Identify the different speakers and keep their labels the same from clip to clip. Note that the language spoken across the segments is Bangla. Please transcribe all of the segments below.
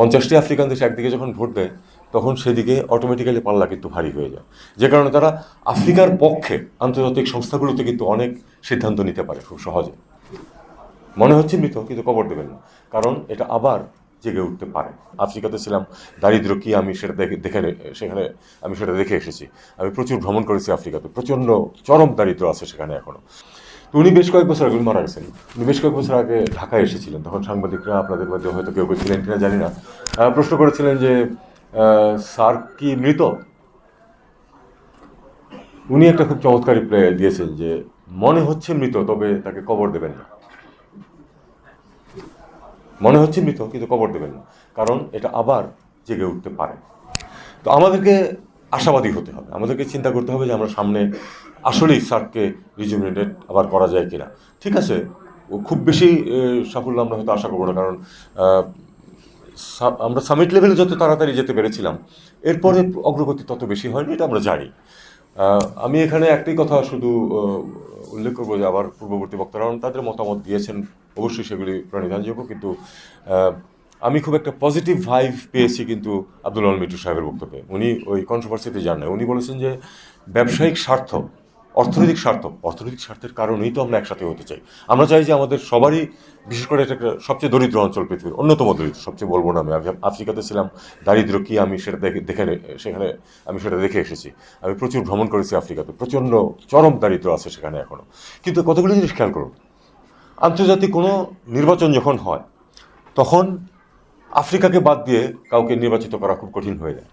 Speaker 1: পঞ্চাশটি আফ্রিকান দেশ একদিকে যখন ভোট দেয়, তখন সেদিকে অটোমেটিক্যালি পাল্লা কিন্তু ভারী হয়ে যায়। যে কারণে তারা আফ্রিকার পক্ষে আন্তর্জাতিক সংস্থাগুলোতে কিন্তু অনেক সিদ্ধান্ত নিতে পারে খুব সহজে। মনে হচ্ছে মৃত, কিন্তু কবর দেবেন না। কারণ এটা আবার জেগে উঠতে পারে। আফ্রিকাতে ছিলাম দারিদ্র কি আমি সেটা দেখে দেখে সেখানে আমি সেটা দেখে এসেছি। আমি প্রচুর ভ্রমণ করেছি আফ্রিকাতে, প্রচণ্ড চরম দারিদ্র আছে সেখানে এখনও। উনি বেশ কয়েক বছর আগে মারা গেছেন। উনি বেশ কয়েক বছর আগে ঢাকায় এসেছিলেন। তখন সাংবাদিকরা আপনাদের মধ্যে হয়তো কেউ কেউ ছিলেন কিনা জানি না। প্রশ্ন করেছিলেন যে স্যার কি মৃত? উনি একটা খুব চমৎকার রিপ্লাই দিয়েছেন যে, মনে হচ্ছে মৃত, তবে তাকে কবর দেবেন না। মনে হচ্ছে মৃত, কিন্তু কবর দেবেন না। কারণ এটা আবার জেগে উঠতে পারে। তো আমাদেরকে আশাবাদী হতে হবে। আমাদেরকে চিন্তা করতে হবে যে আমরা সামনে আসলেই সার্ককে রিজুমিনেটেড আবার করা যায় কিনা। ঠিক আছে, ও খুব বেশি সাফল্য আমরা হয়তো আশা করব না, কারণ আমরা সামিট লেভেলে যত তাড়াতাড়ি যেতে পেরেছিলাম এরপরে অগ্রগতি তত বেশি হয়নি, এটা আমরা জানি। আমি এখানে একটাই কথা শুধু উল্লেখ করব যে আবার পূর্ববর্তী বক্তারা তাদের মতামত দিয়েছেন, অবশ্যই সেগুলি প্রণিধানযোগ্য কিন্তু আমি খুব একটা পজিটিভ ভাইভ পেয়েছি কিন্তু আব্দুল আল মিটু সাহেবের বক্তব্যে। উনি ওই কন্ট্রোভার্সিতে যান উনি বলেছেন যে ব্যবসায়িক স্বার্থ অর্থনৈতিক স্বার্থ। অর্থনৈতিক স্বার্থের কারণেই তো আমরা একসাথে হতে চাই। আমরা চাই যে আমাদের সবারই, বিশেষ করে এটা একটা সবচেয়ে দরিদ্র অঞ্চল পৃথিবীর, অন্যতম দরিদ্র, সবচেয়ে বলব না আমি। আফ্রিকাতে ছিলাম দারিদ্র কি আমি সেটা দেখে দেখে সেখানে আমি সেটা দেখে এসেছি। আমি প্রচুর ভ্রমণ করেছি আফ্রিকাতে, প্রচণ্ড চরম দারিদ্র আছে সেখানে এখনও কিন্তু কতগুলো জিনিস খেয়াল করুন, আন্তর্জাতিক কোনো নির্বাচন যখন হয়, তখন আফ্রিকাকে বাদ দিয়ে কাউকে নির্বাচিত করা খুব কঠিন হয়ে যায়।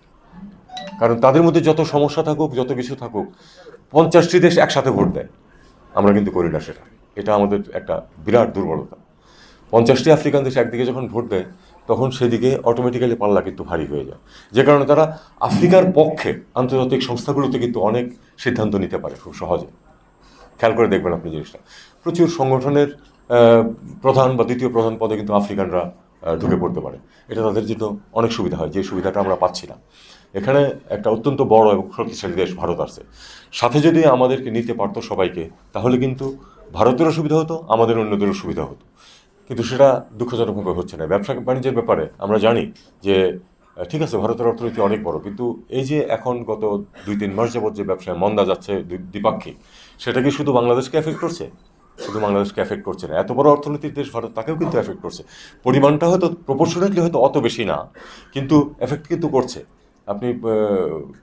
Speaker 1: কারণ তাদের মধ্যে যত সমস্যা থাকুক, যত কিছু থাকুক, পঞ্চাশটি দেশ একসাথে ভোট দেয়। আমরা কিন্তু করি না সেটা। এটা আমাদের একটা বিরাট দুর্বলতা। পঞ্চাশটি আফ্রিকান দেশ একদিকে যখন ভোট দেয়, তখন সেদিকে অটোমেটিক্যালি পাল্লা কিন্তু ভারী হয়ে যায়। যে কারণে তারা আফ্রিকার পক্ষে আন্তর্জাতিক সংস্থাগুলোতে কিন্তু অনেক সিদ্ধান্ত নিতে পারে খুব সহজে। খেয়াল করে দেখবেন আপনি জিনিসটা। প্রচুর সংগঠনের প্রধান বা দ্বিতীয় প্রধান পদে কিন্তু আফ্রিকানরা ঢুকে পড়তে পারে। এটা তাদের জন্য অনেক সুবিধা হয়, যে সুবিধাটা আমরা পাচ্ছি না। এখানে একটা অত্যন্ত বড় এবং শক্তিশালী দেশ ভারত আছে। সাথে যদি আমাদেরকে নিতে পারতো সবাইকে, তাহলে কিন্তু ভারতেরও সুবিধা হতো, আমাদের অন্যদেরও সুবিধা হতো। কিন্তু সেটা দুঃখজনকভাবে হচ্ছে না। ব্যবসা বাণিজ্যের ব্যাপারে আমরা জানি যে ঠিক আছে, ভারতের অর্থনীতি অনেক বড়, কিন্তু এই যে এখন গত দুই তিন মাস যাবত যে ব্যবসায় মন্দা যাচ্ছে দ্বিপাক্ষিক, সেটা কি শুধু বাংলাদেশকে এফেক্ট করছে? শুধু বাংলাদেশকে এফেক্ট করছে না। এত বড় অর্থনীতির দেশ ভারত তাকেও কিন্তু এফেক্ট করছে। পরিমাণটা হয়তো প্রপোর্শনেটলি হয়তো অত বেশি না, কিন্তু এফেক্ট কিন্তু করছে। আপনি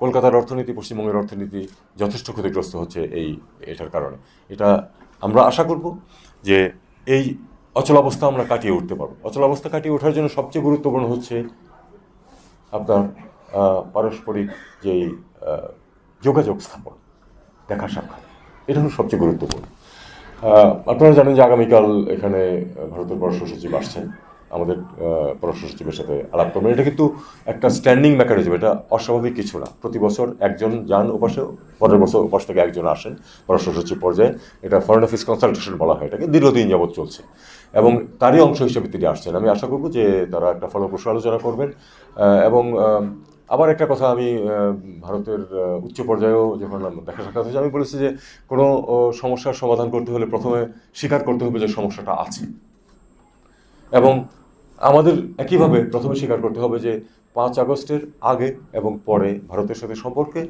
Speaker 1: কলকাতার অর্থনীতি, পশ্চিমবঙ্গের অর্থনীতি যথেষ্ট ক্ষতিগ্রস্ত হচ্ছে এই, এটার কারণে। এটা আমরা আশা করব যে এই অচলাবস্থা আমরা কাটিয়ে উঠতে পারব। অচলাবস্থা কাটিয়ে ওঠার জন্য সবচেয়ে গুরুত্বপূর্ণ হচ্ছে আপনার পারস্পরিক যেই যোগাযোগ স্থাপন, দেখা সাক্ষাৎ। এটা হলো সবচেয়ে গুরুত্বপূর্ণ। আপনারা জানেন যে আগামীকাল এখানে ভারতের পররাষ্ট্র সচিব আসছেন। আমাদের পররাষ্ট্র সচিবের সাথে আলাপ করবেন। এটা কিন্তু একটা স্ট্যান্ডিং মেকানিজম এটা অস্বাভাবিক কিছু না। প্রতি বছর একজন যান ওপাশে, পরের বছর ওপাশ থেকে একজন আসেন পররাষ্ট্র সচিব পর্যায়ে। এটা ফরেন অফিস কনসালটেশন বলা হয়, এটাকে দীর্ঘদিন যাবৎ চলছে। এবং তারই অংশ হিসেবে তিনি আসছেন। আমি আশা করব যে তারা একটা ফলপ্রসূ আলোচনা করবেন। এবং আবার একটা কথা আমি ভারতের উচ্চ পর্যায়েও যখন দেখা সাক্ষাৎ হয়েছে, আমি বলেছি যে কোনো সমস্যার সমাধান করতে হলে প্রথমে স্বীকার করতে হবে যে সমস্যাটা আছে। এবং আমাদের একইভাবে প্রথমে স্বীকার করতে হবে যে পাঁচ আগস্টের আগে এবং পরে ভারতের সাথে সম্পর্কে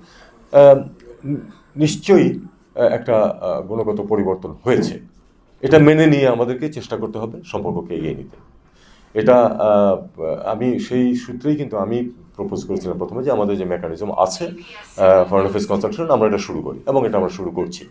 Speaker 1: নিশ্চয়ই একটা গুণগত পরিবর্তন হয়েছে। এটা মেনে নিয়ে আমাদেরকে চেষ্টা করতে হবে, সম্পর্ককে এগিয়ে নিতে। এটা আমি সেই সূত্রেই কিন্তু আমি প্রপোজ করেছিলাম প্রথমে যে আমাদের যে মেকানিজম আছে ফরেন অ্যাফেয়ার্স কনসালটেশন আমরা এটা শুরু করি এবং এটা আমরা শুরু করছি।